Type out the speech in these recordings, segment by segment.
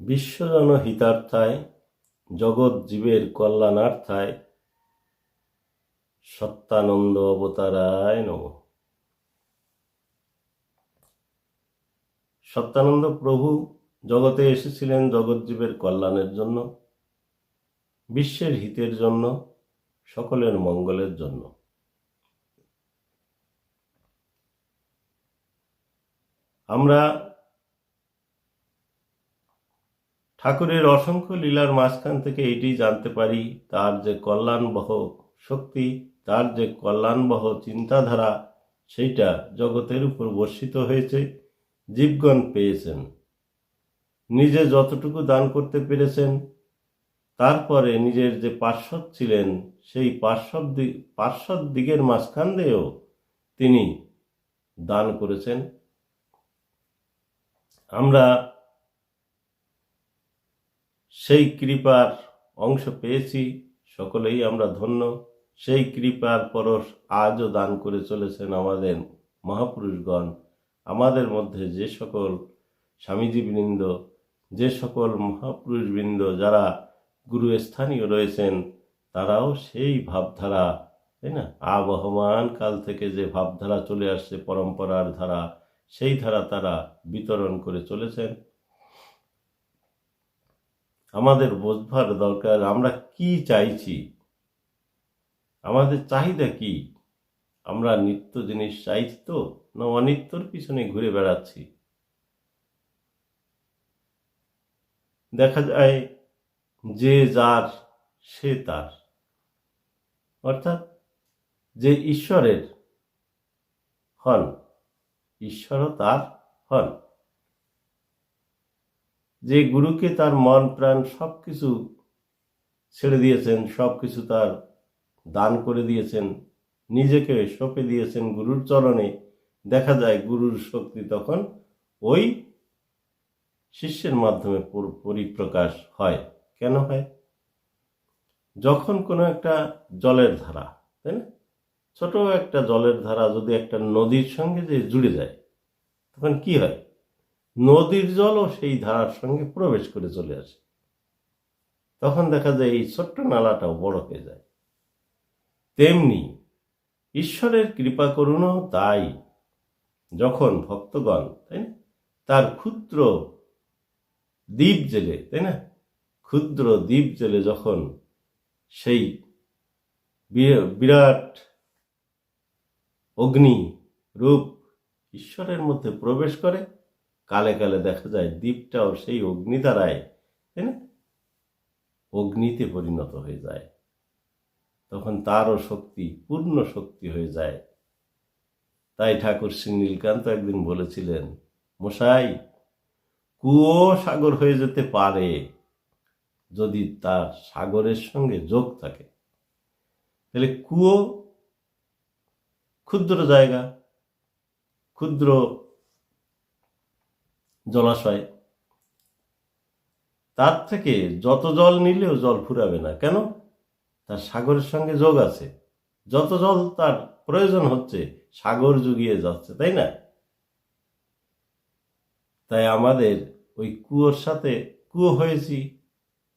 বিশ্বজন হিতার্থায়, জগৎ জীবের কল্যাণার্থায়, সত্যানন্দ অবতারায় নম। সত্যানন্দ প্রভু জগতে এসেছিলেন জগৎ জীবের কল্যাণের জন্য, বিশ্বের হিতের জন্য, সকলের মঙ্গলের জন্য। আমরা ঠাকুরের অসংখ্য লীলার মাঝখান থেকে এটি জানতে পারি, তার যে কল্যাণবহ শক্তি, তার যে কল্যাণবহ চিন্তাধারা, সেইটা জগতের উপর বর্ষিত হয়েছে, জীবগণ পেয়েছেন। নিজে যতটুকু দান করতে পেরেছেন, তারপরে নিজের যে পার্শ্বদ ছিলেন, সেই পার্শ্বদ পার্শ্বদ দিকের মাঝখান দিয়েও তিনি দান করেছেন। আমরা সেই কৃপার অংশ পেয়েছি, সকলেই আমরা ধন্য। সেই কৃপার পরশ আজও দান করে চলেছেন আমাদের মহাপুরুষগণ। আমাদের মধ্যে যে সকল স্বামীজীবৃন্দ, যে সকল মহাপুরুষবৃন্দ যারা গুরু স্থানীয় রয়েছেন, তারাও সেই ভাবধারা, তাই না? আবহমান কাল থেকে যে ভাবধারা চলে আসছে, পরম্পরার ধারা, সেই ধারা তারা বিতরণ করে চলেছেন। আমাদের বোঝবার দরকার, আমরা কি চাইছি? আমাদের চাহিদা কি? আমরা নিত্য জিনিস চাইছি তো, না অনিত্যর পিছনে ঘুরে বেড়াচ্ছি? দেখা যায় যে যার, সে তার। অর্থাৎ যে ঈশ্বরের হন, ঈশ্বরও তার হন। যে গুরুকে তার মন, প্রাণ সব কিছু ছেড়ে দিয়েছেন সব কিছু তার দান করে দিয়েছেন, নিজেকে সঁপে দিয়েছেন গুরুর চরণে, দেখা যায় গুরুর শক্তি তখন ওই শিষ্যের মাধ্যমে পরিপ্রকাশ হয়। কেন হয়? যখন কোনো একটা জলের ধারা, তাই না? ছোট একটা জলের ধারা যদি একটা নদীর সঙ্গে যে জুড়ে যায়, তখন কি হয়? নদীর জলও সেই ধারার সঙ্গে প্রবেশ করে চলে আসে। তখন দেখা যায় এই ছোট্ট নালাটাও বড় হয়ে যায়। তেমনি ঈশ্বরের কৃপা করুণও তাই। যখন ভক্তগণ, তাই না? তার ক্ষুদ্র দ্বীপ জেলে, তাই না? ক্ষুদ্র দ্বীপ জেলে যখন সেই বিরাট অগ্নি রূপ ঈশ্বরের মধ্যে প্রবেশ করে কালে কালে দেখা যায় দ্বীপটাও সেই অগ্নি দ্বারায় তাই না? অগ্নিতে পরিণত হয়ে যায়। তখন তারও শক্তি, পূর্ণ শক্তি হয়ে যায়। তাই ঠাকুর শ্রী নীলকান্ত একদিন বলেছিলেন, মশাই, কুয়ো সাগর হয়ে যেতে পারে যদি তার সাগরের সঙ্গে যোগ থাকে। তাহলে কুয়ো ক্ষুদ্র জায়গা, ক্ষুদ্র জলাশয়। তার থেকে যত জল নিলেও জল ফুরাবে না। কেন? তার সাগরের সঙ্গে যোগ আছে। যত জল তার প্রয়োজন হচ্ছে, সাগর জুগিয়ে যাচ্ছে, তাই না? তাই আমাদের ওই কুয়োর সাথে কুয়ো হয়েছি।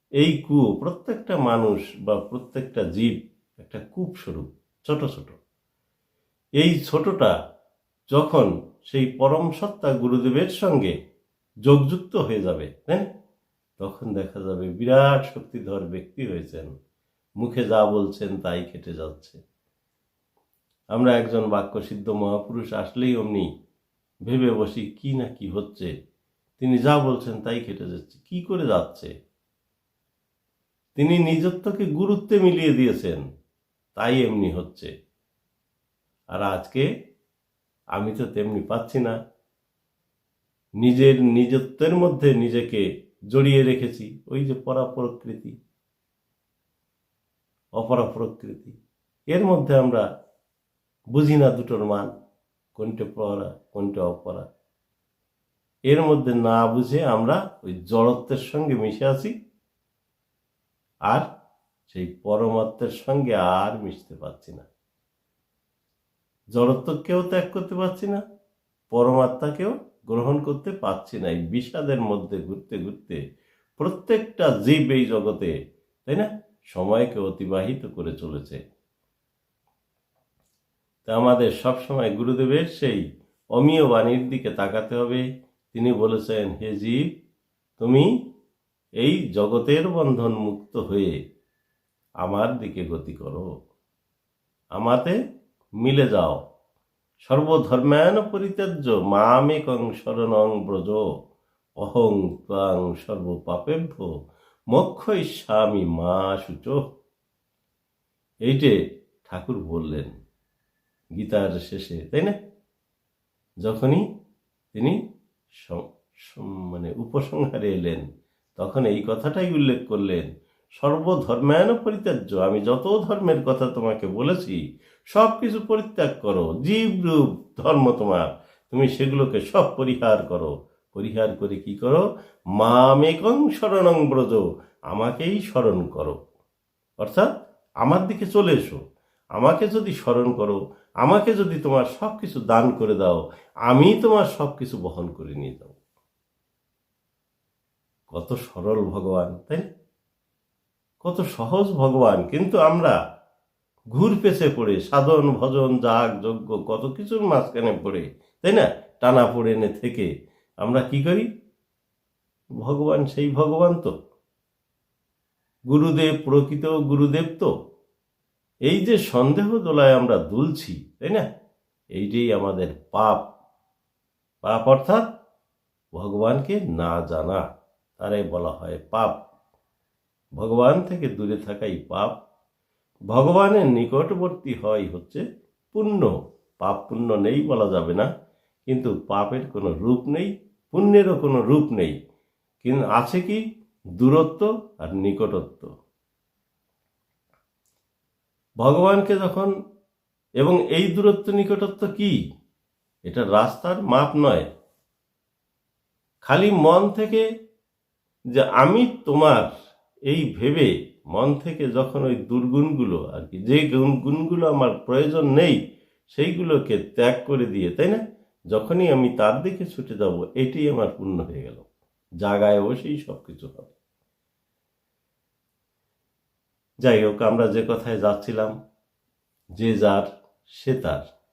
এই কুয়ো প্রত্যেকটা মানুষ বা প্রত্যেকটা জীব একটা কূপ স্বরূপ, ছোট ছোট। এই ছোটটা যখন সেই পরম সত্তা গুরুদেবের সঙ্গে যোগযুক্ত হয়ে যাবে না? তখন দেখা যাবে বিরাট শক্তিধর ব্যক্তি হয়েছেন। মুখে যা বলছেন তাই খেটে যাচ্ছে। আমরা একজন বাক্যসিদ্ধ মহাপুরুষ আসলেই অমনি ভেবে বসি কি না কি হচ্ছে। তিনি যা বলছেন তাই খেটে যাচ্ছে। কি করে যাচ্ছে? তিনি নিজত্বকে গুরুত্বে মিলিয়ে দিয়েছেন, তাই এমনি হচ্ছে। আর আজকে আমি তো তেমনি পাচ্ছি না। নিজের নিজত্বের মধ্যে নিজেকে জড়িয়ে রেখেছি। ওই যে পরাপ্রকৃতি, অপরাপ্রকৃতি। এর মধ্যে আমরা বুঝি না দুটোর মান, কোনটা পরা, কোনটা অপরা। এর মধ্যে না বুঝে আমরা ওই জড়ত্বের সঙ্গে মিশে আছি আর সেই পরমাত্মের সঙ্গে আর মিশতে পারছি না। জড়ত্বকেও ত্যাগ করতে পারছি না, পরমাত্মাকেও গ্রহণ করতে পারছি না, এই বিষাদের মধ্যে ঘুরতে ঘুরতে প্রত্যেকটা জীব এই জগতে, তাই না? সময়কে অতিবাহিত করে চলেছে। তা আমাদের সবসময় গুরুদেবের সেই অমীয় বাণীর দিকে তাকাতে হবে। তিনি বলেছেন, হে জীব, তুমি এই জগতের বন্ধন মুক্ত হয়ে আমার দিকে গতি করো। আমাতে মিলে যাও। সর্বধর্মায়ন পরিত্যাজ্য, মামেকং শরণং ব্রজ, অহং ত্বাং সর্বপাপেভ্য মোক্ষ ইস্বামী মা সূচ এইটে ঠাকুর বললেন গীতার শেষে, তাই না? যখনই তিনি মানে উপসংহারে এলেন, তখন এই কথাটাই উল্লেখ করলেন সর্বধর্মায়ন পরিত্যাজ্য, আমি যত ধর্মের কথা তোমাকে বলেছি সব কিছু পরিত্যাগ করো, জীব রূপ, ধর্ম তোমার। তুমি সেগুলোকে সব পরিহার করো। পরিহার করে কি করো? মামেকং শরণং ব্রজ, আমাকেই স্মরণ করো। অর্থাৎ আমার দিকে চলে এসো। আমাকে যদি স্মরণ করো, আমাকে যদি তোমার সব কিছু দান করে দাও, আমি তোমার সব কিছু বহন করে নিয়ে যাব। কত সরল ভগবান, তাই কত সহজ ভগবান। কিন্তু আমরা ঘুর পেছে পড়ে, সাধন, ভজন, যাগ, যজ্ঞ, কত কিছুর মাঝখানে পড়ে, তাই না? টানা পড়েনে থেকে। আমরা কি করি? ভগবান সেই ভগবান তো। গুরুদেব প্রকৃত গুরুদেব তো। এই যে সন্দেহ দোলায় আমরা দুলছি, তাই না? এইটাই আমাদের পাপ। পাপ অর্থাৎ ভগবানকে না জানা, তারাই বলা হয় পাপ। ভগবান থেকে দূরে থাকাই পাপ। ভগবানের নিকটবর্তী হয় হচ্ছে পুণ্য। পাপ পুণ্য নেই বলা যাবে না, কিন্তু পাপের কোনো রূপ নেই, পুণ্যেরও কোনো রূপ নেই। কিন্তু আছে কি? দূরত্ব আর নিকটত্ব। ভগবানকে যখন, এবং এই দূরত্ব নিকটত্ব কি? এটা রাস্তার মাপ নয়। খালি মন থেকে যে আমি তোমার এই ভেবে মন থেকে যখন ওই দুর্গুণগুলো আর কি, যে গুণ- গুণগুলো আমার প্রয়োজন নেই, সেইগুলোকে ত্যাগ করে দিয়ে, তাই না? যখনই আমি তার দিকে ছুটে যাব, এটাই আমার পূর্ণ হয়ে গেল। জাগায় বসেই সব কিছু হবে। যাই হোক, আমরা যে কথায় যাচ্ছিলাম, যে যার, সে তার।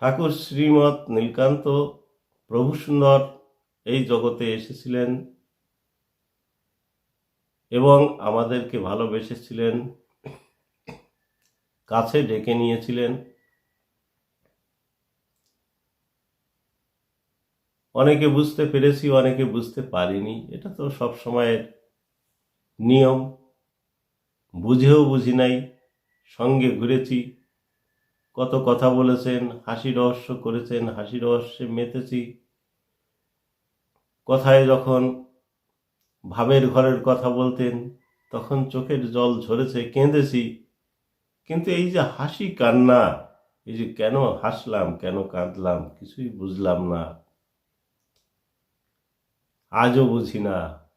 ঠাকুর শ্রীমৎ নীলকান্ত প্রভু সুন্দর এই জগতে এসেছিলেন। এবং আমাদেরকে ভালোবেসেছিলেন, কাছে ডেকে নিয়েছিলেন। অনেকে বুঝতে পেরেছি, অনেকে বুঝতে পারিনি। এটা তো সব সময়ের নিয়ম। বুঝেও বুঝি নাই, সঙ্গে ঘুরেছি। কত কথা বলেছেন, হাসি রহস্য করেছেন, হাসি রহস্যে মেতেছি। কথায় যখন ভাবের ঘরের কথা বলতেন, তখন চোখের জল ঝরেছে, কেঁদেছি। কিন্তু এই যে হাসি কান্না, এই যে কেন হাসলাম, কেন কাঁদলাম, কিছুই বুঝলাম না। আজও বুঝি না।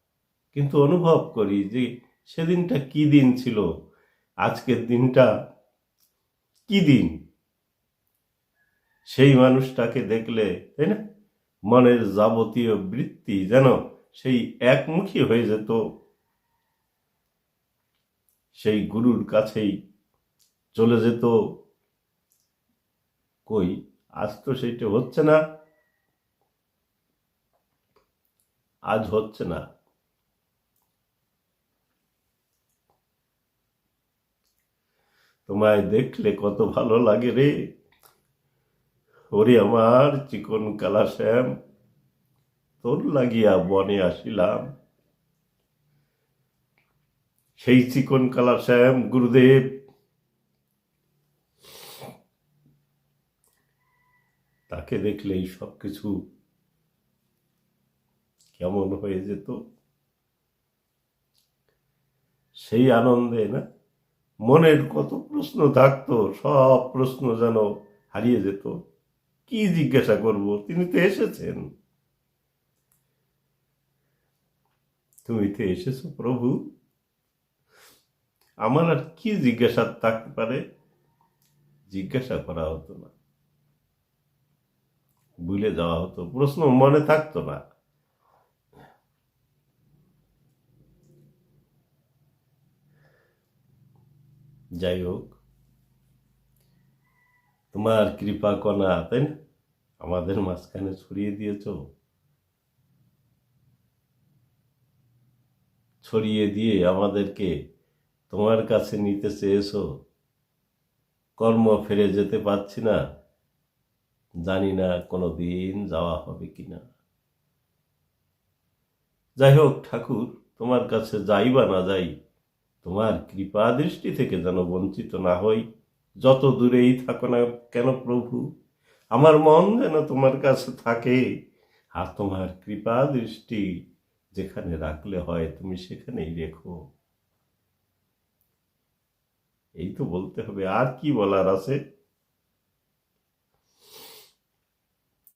কিন্তু অনুভব করি যে সেদিনটা কি দিন ছিল, আজকের দিনটা কি দিন? সেই মানুষটাকে দেখলে, তাই না? মনের যাবতীয় বৃত্তি যেন সেই একমুখী হয়ে যেত। সেই গুরুর কাছেই চলে যেত। কই, আজ তো সেইটা হচ্ছে না। আজ হচ্ছে না। তোমায় দেখলে কত ভালো লাগে রে। ওরে আমার চিকন কালা শ্যাম। তোর লাগিয়া বনে আসিলাম। সেই চিকন কালা শ্যাম, গুরুদেব। তাকে দেখলেই সব কিছু কেমন হয়ে যেত? সেই আনন্দে না? মনের কত প্রশ্ন থাকতো, সব প্রশ্ন যেন হারিয়ে যেত। কি জিজ্ঞাসা করব? তিনি তো এসেছেন। তুমি তো এসেছ, প্রভু? আমার আর কি জিজ্ঞাসা থাকতে পারে? জিজ্ঞাসা করা হতো না। ভুলে যাওয়া হতো। প্রশ্ন মনে থাকতো না। যাই হোক, তোমার কৃপা কণা, তাই না? আমাদের মাঝখানে ছড়িয়ে দিয়েছ। ছড়িয়ে দিয়ে আমাদেরকে তোমার কাছে নিতে চেয়েছো? কর্ম ফিরে যেতে পারছি না। জানি না কোনো দিন যাওয়া হবে কি না যাই হোক ঠাকুর, তোমার কাছে যাই বা না যাই, তোমার কৃপা দৃষ্টি থেকে যেন বঞ্চিত না হই। যত দূরেই থাকো না কেন প্রভু, আমার মন যেন তোমার কাছে থাকে আর তোমার কৃপা দৃষ্টি যেখানে রাখলে হয় তুমি সেখানেই রেখো। এই তো বলতে হবে আর কি বলার আছে?